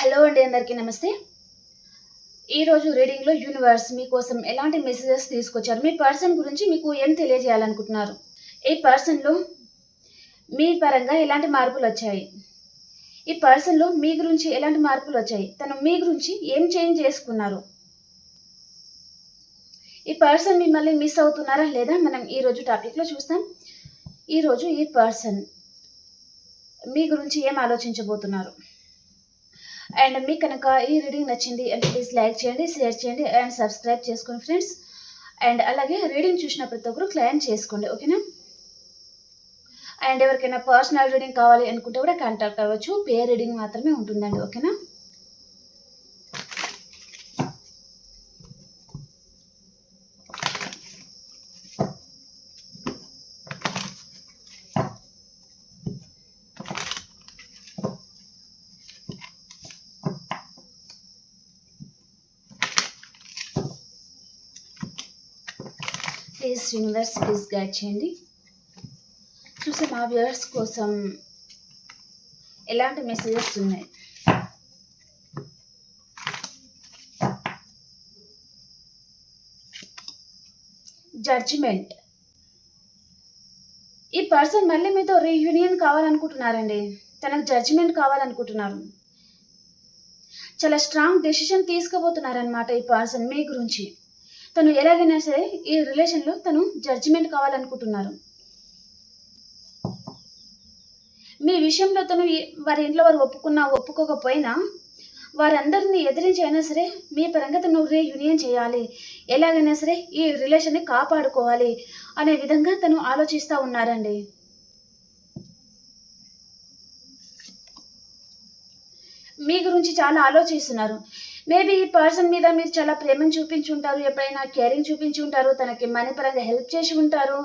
Hello అండి అందరికీ నమస్తే. ఈరోజు రీడింగ్లో యూనివర్స్ మీకోసం ఎలాంటి మెసేజెస్ తీసుకొచ్చారు? మీ పర్సన్ గురించి మీకు ఏం తెలియజేయాలనుకుంటున్నారు? ఈ పర్సన్లో మీ పరంగా ఎలాంటి మార్పులు వచ్చాయి? ఈ పర్సన్లో మీ గురించి ఎలాంటి మార్పులు వచ్చాయి? తను మీ గురించి ఏం చేంజ్ చేసుకున్నారు? ఈ పర్సన్ మిమ్మల్ని మిస్ అవుతున్నారా లేదా? మనం ఈరోజు టాపిక్లో చూస్తాం. ఈరోజు ఈ పర్సన్ మీ గురించి ఏం ఆలోచించబోతున్నారు? అండ్ మీకు కనుక ఈ రీడింగ్ నచ్చింది అంటే ప్లీజ్ లైక్ చేయండి షేర్ చేయండి అండ్ సబ్స్క్రైబ్ చేసుకోండి ఫ్రెండ్స్. అండ్ అలాగే రీడింగ్ చూసిన ప్రతి ఒక్కరు క్లైమ్ చేసుకోండి ఓకేనా? అండ్ ఎవరికైనా పర్సనల్ రీడింగ్ కావాలి అనుకుంటే కూడా కాంటాక్ట్ అవ్వచ్చు. పే రీడింగ్ మాత్రమే ఉంటుందండి ఓకేనా? ప్లీజ్ యూనివర్స్ ప్లీజ్ గైడ్ చేయండి చూసే మా వ్యూవర్స్ కోసం ఎలాంటి మెసేజెస్ ఉన్నాయి? జడ్జిమెంట్ ఈ పర్సన్ మళ్ళీ మీతో రీయూనియన్ కావాలనుకుంటున్నారండి. తనకు జడ్జిమెంట్ కావాలనుకుంటున్నారు. చాలా స్ట్రాంగ్ డెసిషన్ తీసుకోబోతున్నారనమాట ఈ పర్సన్ మీ గురించి. తను ఎలాగైనా సరే ఈ రిలేషన్లో తను జడ్జిమెంట్ కావాలనుకుంటున్నారు. మీ విషయంలో తను వారి ఇంట్లో వారు ఒప్పుకున్నా ఒప్పుకోకపోయినా వారందరిని ఎదిరించి అయినా సరే మీ పరంగా తను రీయూనియన్ చేయాలి. ఎలాగైనా సరే ఈ రిలేషన్ని కాపాడుకోవాలి అనే విధంగా తను ఆలోచిస్తూ ఉన్నారండి. మీ గురించి చాలా ఆలోచిస్తున్నారు. మేబీ ఈ పర్సన్ మీద మీరు చాలా ప్రేమను చూపించి ఉంటారు ఎప్పుడైనా కేరింగ్ చూపించి ఉంటారు తనకి మనీ పరంగా హెల్ప్ చేసి ఉంటారు.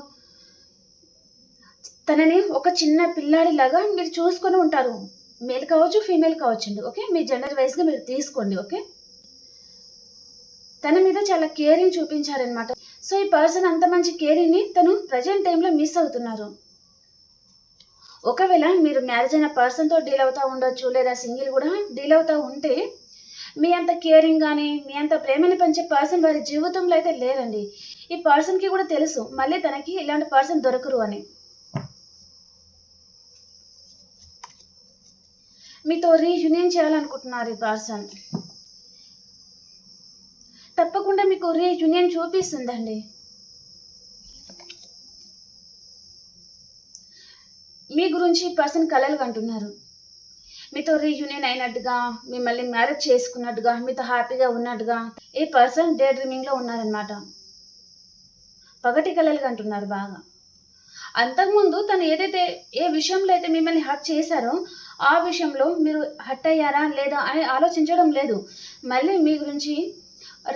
తనని ఒక చిన్న పిల్లాడిలాగా మీరు చూసుకొని ఉంటారు. మేల్ కావచ్చు ఫీమేల్ కావచ్చండి ఓకే మీ జెండర్ వైజ్గా మీరు తీసుకోండి ఓకే తన మీద చాలా కేరింగ్ చూపించారనమాట సో ఈ పర్సన్ అంత మంచి కేరింగ్ని తను ప్రజెంట్ టైంలో మిస్ అవుతున్నారు. ఒకవేళ మీరు మ్యారేజ్ అయిన పర్సన్తో డీల్ అవుతూ ఉండొచ్చు లేదా సింగిల్ కూడా డీల్ అవుతూ ఉంటే మీ అంత కేరింగ్ కానీ మీ అంత ప్రేమని పంచే పర్సన్ వారి జీవితంలో అయితే లేరండి. ఈ పర్సన్కి కూడా తెలుసు మళ్ళీ తనకి ఇలాంటి పర్సన్ దొరకరు అని. మీతో రీయూనియన్ చేయాలనుకుంటున్నారు ఈ పర్సన్ తప్పకుండా మీకు రీయూనియన్ చూపిస్తుందండి. మీ గురించి ఈ పర్సన్ కలలు కంటున్నారు. మీతో రీయూనియన్ అయినట్టుగా మిమ్మల్ని మ్యారేజ్ చేసుకున్నట్టుగా మీతో హ్యాపీగా ఉన్నట్టుగా ఈ పర్సన్ డే డ్రీమింగ్లో ఉన్నారనమాట పగటి కలలు అంటున్నారు బాగా. అంతకుముందు తను ఏదైతే ఏ విషయంలో అయితే మిమ్మల్ని హర్ట్ చేశారో ఆ విషయంలో మీరు హర్ట్ అయ్యారా లేదా అని ఆలోచించడం లేదు. మళ్ళీ మీ గురించి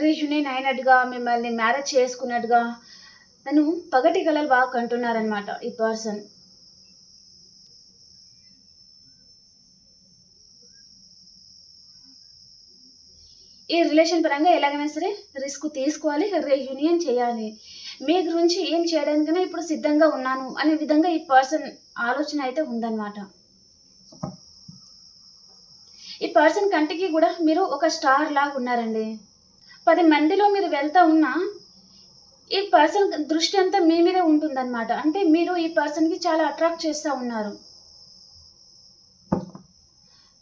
రీయూనియన్ అయినట్టుగా మిమ్మల్ని మ్యారేజ్ చేసుకున్నట్టుగా తను పగటి కళలు బాగా కంటున్నారనమాట ఈ పర్సన్ ఈ రిలేషన్ పరంగా ఎలాగైనా సరే రిస్క్ తీసుకోవాలి రీయూనియన్ చేయాలి. మీ గురించి ఏం చేయడానికైనా ఇప్పుడు సిద్ధంగా ఉన్నాను అనే విధంగా ఈ పర్సన్ ఆలోచన అయితే ఉందన్నమాట. ఈ పర్సన్ కంటికి కూడా మీరు ఒక స్టార్ లాగా ఉన్నారండి. పది మందిలో మీరు వెళ్తా ఉన్నా ఈ పర్సన్ దృష్టి అంతా మీ మీదే ఉంటుందన్నమాట. అంటే మీరు ఈ పర్సన్కి చాలా అట్రాక్ట్ చేస్తూ ఉన్నారు.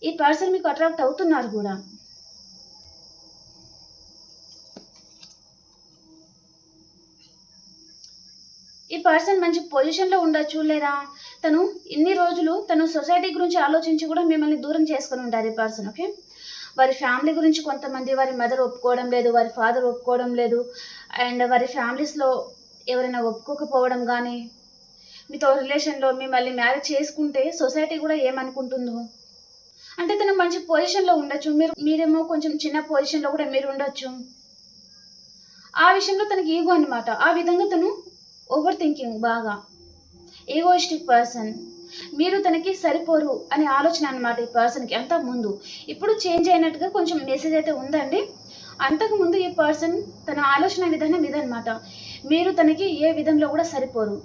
ఈ పర్సన్ మీకు అట్రాక్ట్ అవుతున్నారు కూడా. ఈ పర్సన్ మంచి పొజిషన్లో ఉండొచ్చు లేదా? తను ఇన్ని రోజులు తను సొసైటీ గురించి ఆలోచించి కూడా మిమ్మల్ని దూరం చేసుకొని ఉంటారు ఈ పర్సన్ ఓకే? వారి ఫ్యామిలీ గురించి కొంతమంది వారి మదర్ ఒప్పుకోవడం లేదు వారి ఫాదర్ ఒప్పుకోవడం లేదు అండ్ వారి ఫ్యామిలీస్లో ఎవరైనా ఒప్పుకోకపోవడం కానీ మీతో రిలేషన్లో మిమ్మల్ని మ్యారేజ్ చేసుకుంటే సొసైటీ కూడా ఏమనుకుంటుందో? అంటే తను మంచి పొజిషన్లో ఉండొచ్చు మీరు మీరేమో కొంచెం చిన్న పొజిషన్లో కూడా మీరు ఉండొచ్చు. ఆ విషయంలో తనకి ఈగో అనమాట ఆ విధంగా తను ఓవర్ థింకింగ్ బాగా. ఈగోయిస్టిక్ పర్సన్ మీరు తనకి సరిపోరు అనే ఆలోచన అనమాట ఈ పర్సన్కి అంతకు ముందు. ఇప్పుడు చేంజ్ అయినట్టుగా కొంచెం మెసేజ్ అయితే ఉందండి. అంతకుముందు ఈ పర్సన్ తన ఆలోచన విధానం ఇదనమాట మీరు తనకి ఏ విధంలో కూడా సరిపోరు.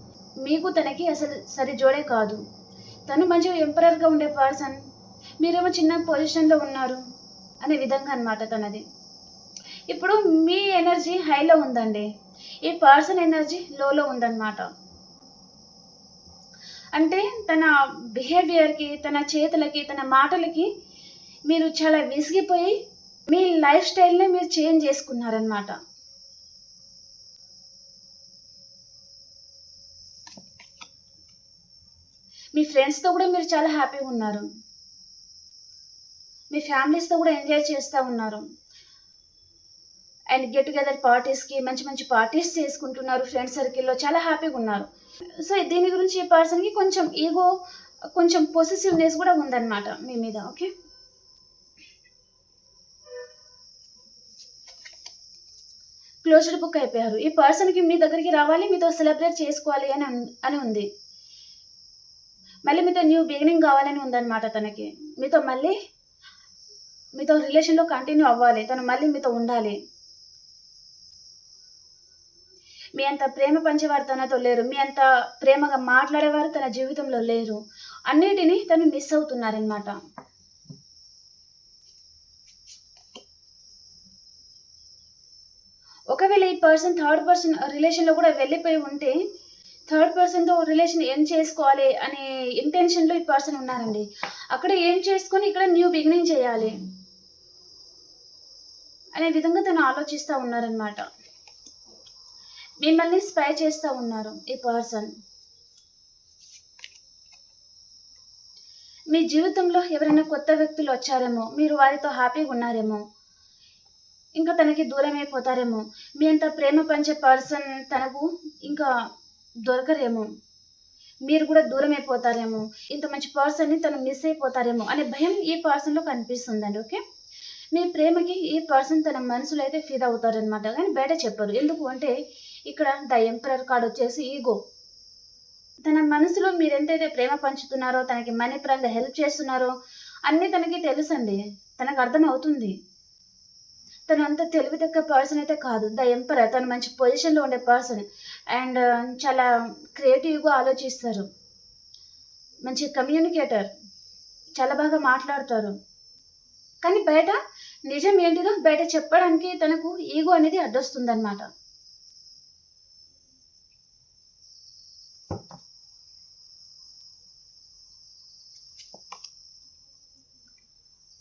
మీకు తనకి అసలు సరి జోడే కాదు. తను మంచిగా ఎంపరర్గా ఉండే పర్సన్ మీరేమో చిన్న పొజిషన్లో ఉన్నారు అనే విధంగా అనమాట తనది. ఇప్పుడు మీ ఎనర్జీ హైలో ఉందండి. ఈ పర్సన్ ఎనర్జీ లోలో ఉందన్నమాట. అంటే తన బిహేవియర్కి తన చేతులకి తన మాటలకి మీరు చాలా విసిగిపోయి మీ లైఫ్ స్టైల్ని మీరు చేంజ్ చేసుకున్నారనమాట మీ ఫ్రెండ్స్తో కూడా మీరు చాలా హ్యాపీగా ఉన్నారు. మీ ఫ్యామిలీస్తో కూడా ఎంజాయ్ చేస్తూ ఉన్నారు. అండ్ గెట్ టుగెదర్ పార్టీస్కి మంచి మంచి పార్టీస్ చేసుకుంటున్నారు ఫ్రెండ్ సర్కిల్లో చాలా హ్యాపీగా ఉన్నారు. సో దీని గురించి ఈ పర్సన్కి కొంచెం ఈగో కొంచెం పొసెసివ్నెస్ కూడా ఉందన్నమాట మీ మీద ఓకే? క్లోజ్డ్ బుక్ అయిపోయారు. ఈ పర్సన్కి మీ దగ్గరికి రావాలి మీతో సెలబ్రేట్ చేసుకోవాలి అని అని ఉంది. మళ్ళీ మీతో న్యూ బిగినింగ్ కావాలని ఉందన్నమాట తనకి. మీతో మళ్ళీ మీతో రిలేషన్లో కంటిన్యూ అవ్వాలి. తను మళ్ళీ మీతో ఉండాలి. మీ అంత ప్రేమ పంచేవారు తనతో లేరు. మీ అంత ప్రేమగా మాట్లాడేవారు తన జీవితంలో లేరు. అన్నిటినీ తను మిస్ అవుతున్నారనమాట ఒకవేళ ఈ పర్సన్ థర్డ్ పర్సన్ రిలేషన్లో కూడా వెళ్ళిపోయి ఉంటే థర్డ్ పర్సన్తో రిలేషన్ ఏం చేసుకోవాలి అనే ఇంటెన్షన్లో ఈ పర్సన్ ఉన్నారండి. అక్కడ ఏం చేసుకొని ఇక్కడ న్యూ బిగినింగ్ చేయాలి అనే విధంగా తను ఆలోచిస్తూ ఉన్నారనమాట మిమ్మల్ని స్పై చేస్తూ ఉన్నారు ఈ పర్సన్. మీ జీవితంలో ఎవరైనా కొత్త వ్యక్తులు వచ్చారేమో మీరు వారితో హ్యాపీగా ఉన్నారేమో ఇంకా తనకి దూరం అయిపోతారేమో మీ అంత ప్రేమ పంచే పర్సన్ తనకు ఇంకా దొరకరేమో మీరు కూడా దూరం అయిపోతారేమో ఇంత మంచి పర్సన్ని తను మిస్ అయిపోతారేమో అనే భయం ఈ పర్సన్లో కనిపిస్తుందండి ఓకే? మీ ప్రేమకి ఈ పర్సన్ తన మనసులో అయితే ఫీల్ అవుతారనమాట కానీ బయట చెప్పరు. ఎందుకు అంటే ఇక్కడ ద ఎంపరర్ కార్డ్ వచ్చేసి ఈగో తన మనసులో మీరు ఎంతైతే ప్రేమ పంచుతున్నారో తనకి మనీ పరంగా హెల్ప్ చేస్తున్నారో అన్నీ తనకి తెలుసండి. తనకు అర్థం అవుతుంది తను అంత తెలివి పర్సన్ అయితే కాదు. ద ఎంపరర్ తను మంచి పొజిషన్లో ఉండే పర్సన్ అండ్ uh, చాలా క్రియేటివ్గా ఆలోచిస్తారు. మంచి కమ్యూనికేటర్ చాలా బాగా మాట్లాడతారు. కానీ బయట నిజం ఏంటిదో బయట చెప్పడానికి తనకు ఈగో అనేది అడ్డొస్తుంది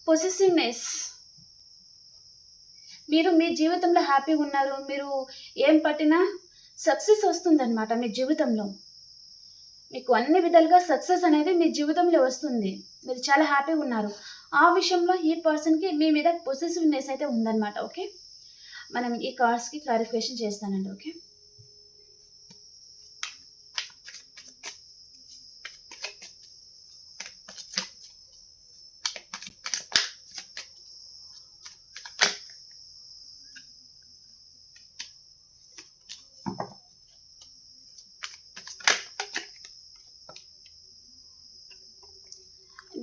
పొసెసివ్నెస్ మీరు మీ జీవితంలో హ్యాపీగా ఉన్నారు మీరు ఏం పట్టినా సక్సెస్ వస్తుందన్నమాట మీ జీవితంలో. మీకు అన్ని విధాలుగా సక్సెస్ అనేది మీ జీవితంలో వస్తుంది. మీరు చాలా హ్యాపీగా ఉన్నారు. ఆ విషయంలో ఈ పర్సన్కి మీ మీద పొసెసివ్నెస్ అయితే ఉందన్నమాట ఓకే మనం ఈ కార్డ్స్కి క్లారిఫికేషన్ చేస్తానండి ఓకే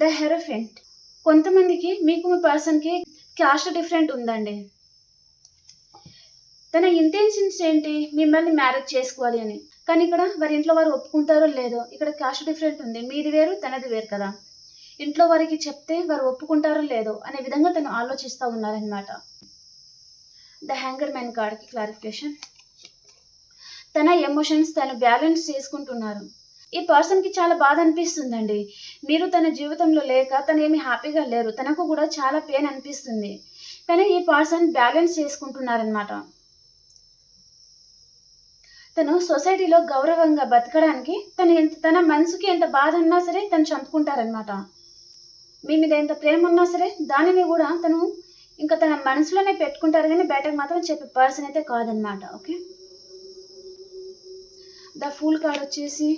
ద హెరఫెంట్. కొంతమందికి మీకు మీ పర్సన్కి క్యాస్ట్ డిఫరెంట్ ఉందండి. తన ఇంటెన్షన్స్ ఏంటి? మిమ్మల్ని మ్యారేజ్ చేసుకోవాలి అని. కానీ ఇక్కడ వారి ఇంట్లో వారు ఒప్పుకుంటారో లేదో ఇక్కడ క్యాస్ట్ డిఫరెంట్ ఉంది. మీది వేరు తనది వేరు కదా. ఇంట్లో వారికి చెప్తే వారు ఒప్పుకుంటారో లేదో అనే విధంగా తను ఆలోచిస్తూ ఉన్నారనమాట ద హ్యాంగర్ మ్యాన్ కార్డ్కి క్లారిఫికేషన్. తన ఎమోషన్స్ తను బ్యాలెన్స్ చేసుకుంటున్నారు. ఈ పర్సన్కి చాలా బాధ అనిపిస్తుందండి. మీరు తన జీవితంలో లేక తను ఏమి హ్యాపీగా లేరు తనకు కూడా చాలా పెయిన్ అనిపిస్తుంది. కానీ ఈ పర్సన్ బ్యాలెన్స్ చేసుకుంటున్నారనమాట తను సొసైటీలో గౌరవంగా బతకడానికి తను ఎంత తన మనసుకి ఎంత బాధ ఉన్నా సరే తను చంపుకుంటారనమాట మీ మీద ఎంత ప్రేమ ఉన్నా సరే దానిని కూడా తను ఇంకా తన మనసులోనే పెట్టుకుంటారు కానీ బయటకు మాత్రం చెప్పే పర్సన్ అయితే కాదనమాట ఓకే? ద ఫుల్ కార్డ్ వచ్చేసి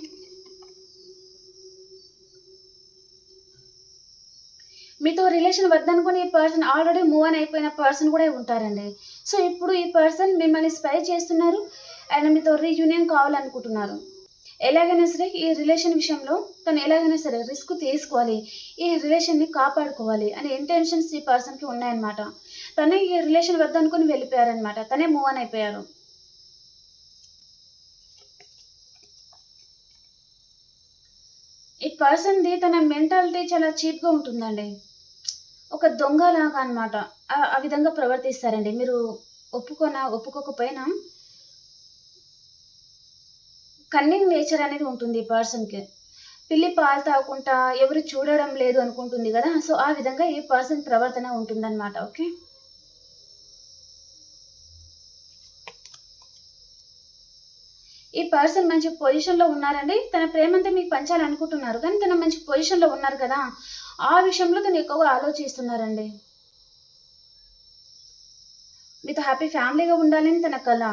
మీతో రిలేషన్ వద్దనుకుని ఈ పర్సన్ ఆల్రెడీ మూవ్ అని అయిపోయిన పర్సన్ కూడా ఉంటారండి. సో ఇప్పుడు ఈ పర్సన్ మిమ్మల్ని స్పై చేస్తున్నారు అండ్ మీతో రీయూనియన్ కావాలనుకుంటున్నారు. ఎలాగైనా సరే ఈ రిలేషన్ విషయంలో తను ఎలాగైనా సరే రిస్క్ తీసుకోవాలి. ఈ రిలేషన్ని కాపాడుకోవాలి అనే ఇంటెన్షన్స్ ఈ పర్సన్కి ఉన్నాయన్నమాట. తనే ఈ రిలేషన్ వద్దనుకుని వెళ్ళిపోయారనమాట తనే మూవ్ అని అయిపోయారు. ఈ పర్సన్ది తన మెంటాలిటీ చాలా చీప్గా ఉంటుందండి. ఒక దొంగలాగా అనమాట ఆ విధంగా ప్రవర్తిస్తారండి. మీరు ఒప్పుకొన ఒప్పుకోకపోయినా కన్నింగ్ నేచర్ అనేది ఉంటుంది ఈ పర్సన్కి. పిల్లి పాలు తాగకుండా ఎవరు చూడడం లేదు అనుకుంటుంది కదా సో ఆ విధంగా ఈ పర్సన్ ప్రవర్తన ఉంటుందన్నమాట ఓకే? ఈ పర్సన్ మంచి పొజిషన్లో ఉన్నారండి. తన ప్రేమంతా మీకు పంచాలనుకుంటున్నారు కానీ తన మంచి పొజిషన్లో ఉన్నారు కదా. ఆ విషయంలో తను ఎక్కువగా ఆలోచిస్తున్నారండి. మీతో హ్యాపీ ఫ్యామిలీగా ఉండాలని తన కళ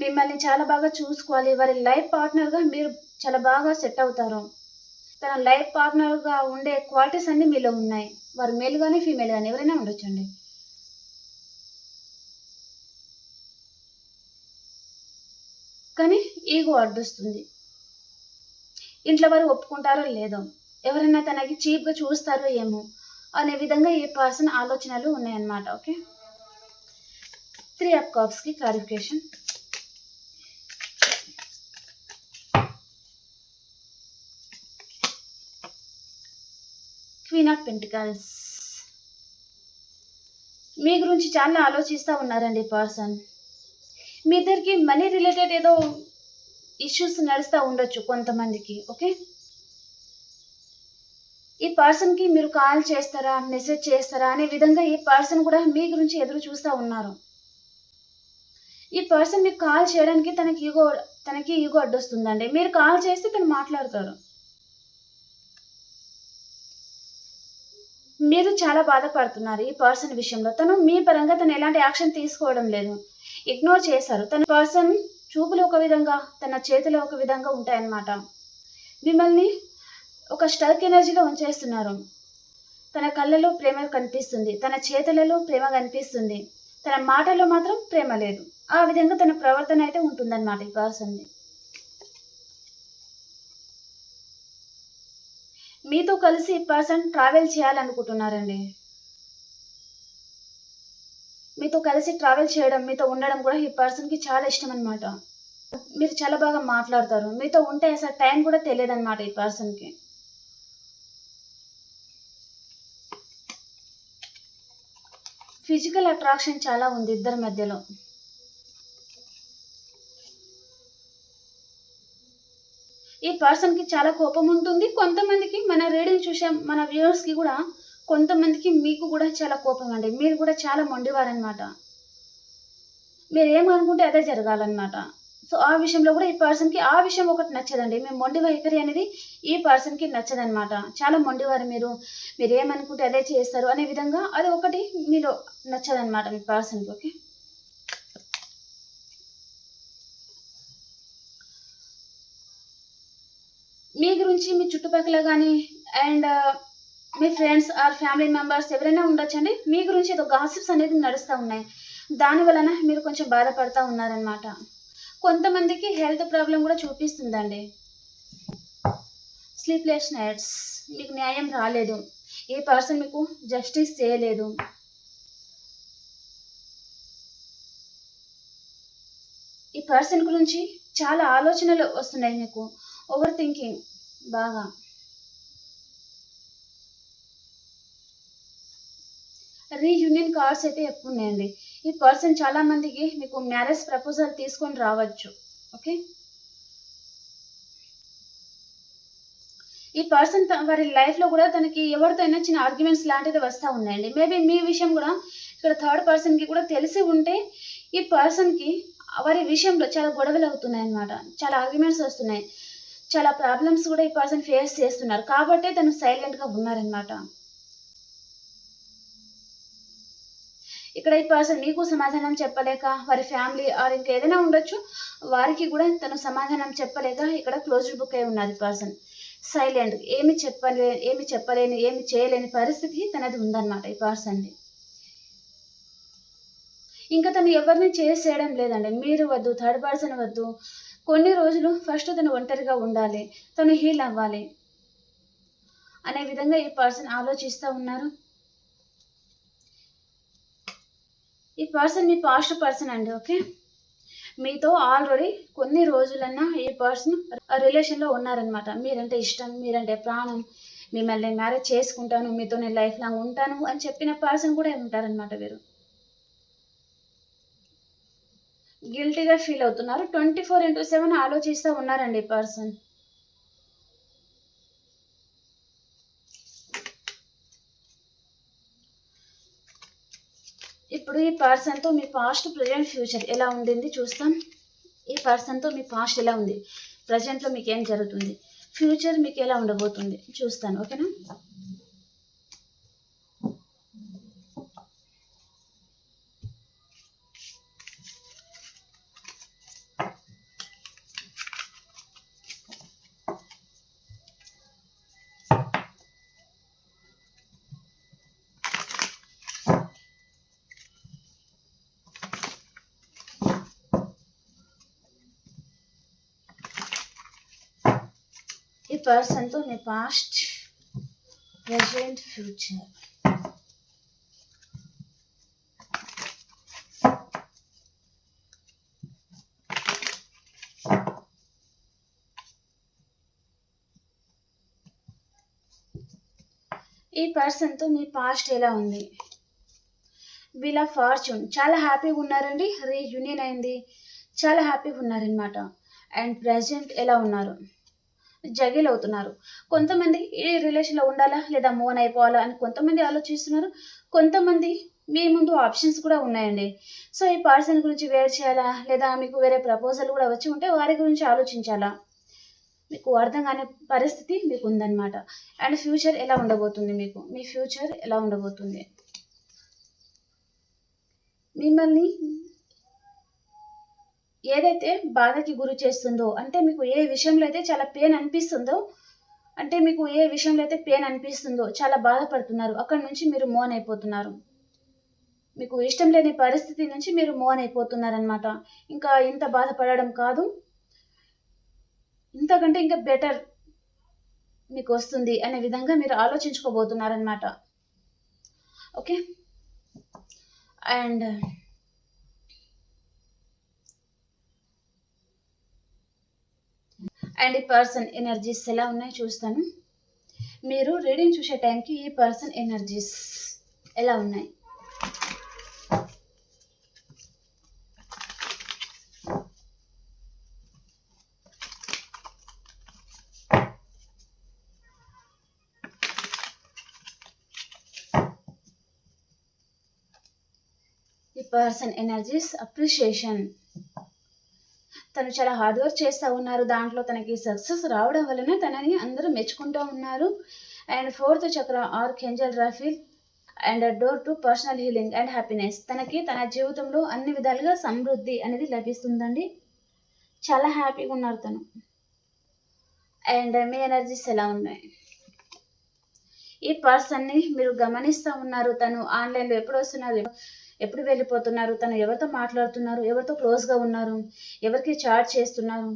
మిమ్మల్ని చాలా బాగా చూసుకోవాలి. వారి లైఫ్ పార్ట్నర్గా మీరు చాలా బాగా సెట్ అవుతారు. తన లైఫ్ పార్ట్నర్గా ఉండే క్వాలిటీస్ అన్నీ మీలో ఉన్నాయి. వారు మేల్ కానీ ఫీమేల్ కానీ ఎవరైనా ఉండొచ్చండి. కానీ ఈగో అడ్డొస్తుంది. ఇంట్లో వారు ఒప్పుకుంటారో లేదో. ఎవరైనా తనకి చీప్గా చూస్తారో ఏమో అనే విధంగా ఈ పర్సన్ ఆలోచనలు ఉన్నాయన్నమాట ఓకే? త్రీ అప్ కాప్స్కి క్లారిఫికేషన్ క్వీన్ ఆఫ్ పెంటికల్స్ మీ గురించి చాలా ఆలోచిస్తూ ఉన్నారండి పర్సన్. మీ ఇద్దరికి మనీ రిలేటెడ్ ఏదో ఇష్యూస్ నడుస్తూ ఉండొచ్చు కొంతమందికి ఓకే? ఈ పర్సన్కి మీరు కాల్ చేస్తారా మెసేజ్ చేస్తారా అనే విధంగా ఈ పర్సన్ కూడా మీ గురించి ఎదురు చూస్తూ ఉన్నారు. ఈ పర్సన్ మీకు కాల్ చేయడానికి తనకి ఈగో తనకి ఈగో అడ్డొస్తుందండి. మీరు కాల్ చేస్తే తను మాట్లాడతారు. మీరు చాలా బాధపడుతున్నారు ఈ పర్సన్ విషయంలో. తను మీ పరంగా తను ఎలాంటి యాక్షన్ తీసుకోవడం లేదు. ఇగ్నోర్ చేశారు. తన పర్సన్ చూపులు ఒక విధంగా తన చేతులు ఒక విధంగా ఉంటాయన్నమాట. మిమ్మల్ని ఒక స్టర్క్ ఎనర్జీలో ఉంచేస్తున్నారు. తన కళ్ళలో ప్రేమ కనిపిస్తుంది. తన చేతులలో ప్రేమ కనిపిస్తుంది. తన మాటల్లో మాత్రం ప్రేమ లేదు. ఆ విధంగా తన ప్రవర్తన అయితే ఉంటుందన్నమాట ఈ పర్సన్ది మీతో కలిసి ఈ పర్సన్ ట్రావెల్ చేయాలనుకుంటున్నారండి. మీతో కలిసి ట్రావెల్ చేయడం మీతో ఉండడం కూడా ఈ పర్సన్కి చాలా ఇష్టం అనమాట మీరు చాలా బాగా మాట్లాడతారు. మీతో ఉంటే అసలు టైం కూడా తెలియదు అనమాట ఈ పర్సన్కి ఫిజికల్ అట్రాక్షన్ చాలా ఉంది ఇద్దరి మధ్యలో. ఈ పర్సన్కి చాలా కోపం ఉంటుంది. కొంతమందికి మన రీడింగ్ చూసాం మన వ్యూవర్స్కి కూడా కొంతమందికి మీకు కూడా చాలా కోపం అండి. మీరు కూడా చాలా మొండివారనమాట మీరు ఏమనుకుంటే అదే జరగాలన్నమాట. సో ఆ విషయంలో కూడా ఈ పర్సన్కి ఆ విషయం ఒకటి నచ్చదండి. మీ మొండి వైఖరి అనేది ఈ పర్సన్కి నచ్చదనమాట చాలా మొండివారు మీరు. మీరు ఏమనుకుంటే అదే చేస్తారు అనే విధంగా అది ఒకటి మీలో నచ్చదనమాట మీ పర్సన్కి ఓకే? మీ గురించి మీ చుట్టుపక్కల కానీ అండ్ మీ ఫ్రెండ్స్ ఆర్ ఫ్యామిలీ మెంబర్స్ ఎవరైనా ఉండొచ్చండి? మీ గురించి ఏదో గాసిప్స్ అనేది నడుస్తూ ఉన్నాయి. దాని వలన మీరు కొంచెం బాధపడుతూ ఉన్నారనమాట కొంతమందికి హెల్త్ ప్రాబ్లం కూడా చూపిస్తుందండి. Sleepless nights. మీకు న్యాయం రాలేదు. ఏ పర్సన్ మీకు జస్టిస్ చేయలేదు. ఈ పర్సన్ గురించి చాలా ఆలోచనలు వస్తున్నాయి మీకు. ఓవర్ థింకింగ్ బాగా. రీయూనియన్ కార్డ్స్ అయితే ఎక్కువ ఉన్నాయండి. ఈ పర్సన్ చాలా మందికి మీకు మ్యారేజ్ ప్రపోజల్ తీసుకొని రావచ్చు. ఓకే? ఈ పర్సన్ వారి లైఫ్లో కూడా తనకి ఎవరితో అయినా చిన్న ఆర్గ్యుమెంట్స్ లాంటిది వస్తూ ఉన్నాయండి. మేబీ మీ విషయం కూడా ఇక్కడ థర్డ్ పర్సన్కి కూడా తెలిసి ఉంటే ఈ పర్సన్కి వారి విషయంలో చాలా గొడవలు అవుతున్నాయి అన్నమాట చాలా ఆర్గ్యుమెంట్స్ వస్తున్నాయి. చాలా ప్రాబ్లమ్స్ కూడా ఈ పర్సన్ ఫేస్ చేస్తున్నారు. కాబట్టే తను సైలెంట్గా ఉన్నారనమాట ఇక్కడ ఈ పర్సన్ మీకు సమాధానం చెప్పలేక వారి ఫ్యామిలీ ఆర్ ఇంకా ఏదైనా ఉండొచ్చు. వారికి కూడా తను సమాధానం చెప్పలేక ఇక్కడ క్లోజ్డ్ బుక్ అయి ఉన్నది పర్సన్ సైలెంట్ ఏమి చెప్పలే ఏమి చెప్పలేని ఏమి చేయలేని పరిస్థితి తనది ఉందన్నమాట ఈ పర్సన్ది ఇంకా తను ఎవరిని చేసేయడం లేదండి. మీరు వద్దు థర్డ్ పర్సన్ వద్దు. కొన్ని రోజులు ఫస్ట్ తను ఒంటరిగా ఉండాలి. తను హీల్ అవ్వాలి. అనే విధంగా ఈ పర్సన్ ఆలోచిస్తూ ఉన్నారు. ఈ పర్సన్ మీ పాస్ట్ పర్సన్ అండి ఓకే మీతో ఆల్రెడీ కొన్ని రోజులన్నా ఈ పర్సన్ రిలేషన్లో ఉన్నారనమాట మీరంటే ఇష్టం మీరంటే ప్రాణం మిమ్మల్ని మ్యారేజ్ చేసుకుంటాను మీతో నేను లైఫ్ లాంగ్ ఉంటాను అని చెప్పిన పర్సన్ కూడా ఉంటారనమాట వీరు. గిల్టీగా ఫీల్ అవుతున్నారు. ట్వంటీ ఫోర్ ఇంటూ సెవెన్ ఆలోచిస్తూ ఉన్నారండి ఈ పర్సన్ ఇప్పుడు ఈ పర్సన్తో మీ పాస్ట్ ప్రజెంట్ ఫ్యూచర్ ఎలా ఉండింది చూస్తాం. ఈ పర్సన్తో మీ పాస్ట్ ఎలా ఉంది. ప్రజెంట్లో మీకు ఏం జరుగుతుంది. ఫ్యూచర్ మీకు ఎలా ఉండబోతుంది. చూస్తాను. ఓకేనా? ఈ పర్సన్తో మీ పాస్ట్ ప్రజెంట్ ఫ్యూచర్ ఈ పర్సన్తో మీ పాస్ట్ ఎలా ఉంది? వీళ్ళ ఫార్చ్యూన్ చాలా హ్యాపీగా ఉన్నారండి. రీయూనియన్ అయింది. చాలా హ్యాపీగా ఉన్నారనమాట అండ్ ప్రజెంట్ ఎలా ఉన్నారు? జగిల్ అవుతున్నారు. కొంతమంది ఈ రిలేషన్లో ఉండాలా లేదా మోన్ అయిపోవాలా అని కొంతమంది ఆలోచిస్తున్నారు. కొంతమంది మీ ముందు ఆప్షన్స్ కూడా ఉన్నాయండి. సో ఈ పర్సన్ గురించి వేర్ చేయాలా లేదా మీకు వేరే ప్రపోజల్ కూడా వచ్చి ఉంటే వారి గురించి ఆలోచించాలా? మీకు అర్థం కాని పరిస్థితి మీకు ఉందన్నమాట. అండ్ ఫ్యూచర్ ఎలా ఉండబోతుంది మీకు? మీ ఫ్యూచర్ ఎలా ఉండబోతుంది? మిమ్మల్ని ఏదైతే బాధకి గురి చేస్తుందో అంటే మీకు ఏ విషయంలో అయితే చాలా పెయిన్ అనిపిస్తుందో అంటే మీకు ఏ విషయంలో అయితే పెయిన్ అనిపిస్తుందో చాలా బాధపడుతున్నారు. అక్కడ నుంచి మీరు మోన్ అయిపోతున్నారు. మీకు ఇష్టం లేని పరిస్థితి నుంచి మీరు మోన్ అయిపోతున్నారనమాట ఇంకా ఇంత బాధపడడం కాదు. ఇంతకంటే ఇంకా బెటర్ మీకు వస్తుంది అనే విధంగా మీరు ఆలోచించుకోబోతున్నారనమాట ఓకే అండ్ అండ్ ఈ పర్సన్ ఎనర్జీస్ ఎలా ఉన్నాయో చూస్తాను. మీరు రీడింగ్ చూసే టైంకి ఈ పర్సన్ ఎనర్జీస్ ఎలా ఉన్నాయి? ఈ పర్సన్ ఎనర్జీస్ అప్రిషియేషన్ తను చాలా హార్డ్ వర్క్ చేస్తూ ఉన్నారు. దాంట్లో తనకి సక్సెస్ రావడం వలన తనని అందరూ మెచ్చుకుంటూ ఉన్నారు. And fourth chakra archangel Raphael and door to personal healing and happiness తనకి తన జీవితంలో అన్ని విధాలుగా సమృద్ధి అనేది లభిస్తుందండి. చాలా హ్యాపీగా ఉన్నారు తను. అండ్ మీ ఎనర్జీస్ ఎలా ఉన్నాయి? ఈ పర్సన్ని మీరు గమనిస్తూ ఉన్నారు. తను ఆన్లైన్లో ఎప్పుడు వస్తున్నారు? ఎప్పుడు వెళ్ళిపోతున్నారు? తను ఎవరితో మాట్లాడుతున్నారు? ఎవరితో క్లోజ్గా ఉన్నారు? ఎవరికి చాట్ చేస్తున్నారు?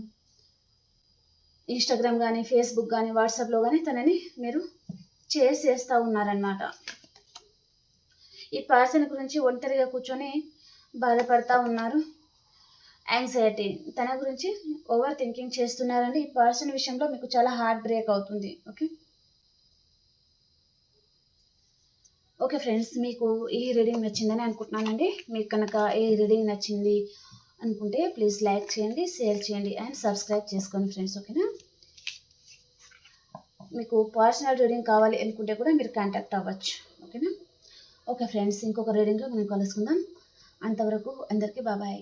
ఇన్స్టాగ్రామ్ కానీ ఫేస్బుక్ కానీ వాట్సాప్లో కానీ తనని మీరు చేసేస్తూ చేస్తూ ఉన్నారనమాట ఈ పర్సన్ గురించి ఒంటరిగా కూర్చొని బాధపడతా ఉన్నారు. యాంగ్జైటీ తన గురించి ఓవర్ థింకింగ్ చేస్తున్నారండి. ఈ పర్సన్ విషయంలో మీకు చాలా హార్ట్ బ్రేక్ అవుతుంది. ఓకే ఓకే ఫ్రెండ్స్ మీకు ఈ రీడింగ్ నచ్చిందని అనుకుంటున్నానండి. మీకు కనుక ఈ రీడింగ్ నచ్చింది అనుకుంటే ప్లీజ్ లైక్ చేయండి షేర్ చేయండి అండ్ సబ్స్క్రైబ్ చేసుకోండి ఫ్రెండ్స్ ఓకేనా? మీకు పర్సనల్ రీడింగ్ కావాలి అనుకుంటే కూడా మీరు కాంటాక్ట్ అవ్వచ్చు ఓకేనా? ఓకే ఫ్రెండ్స్ ఇంకొక రీడింగ్లో మనం కలుసుకుందాం. అంతవరకు అందరికీ బాబాయ్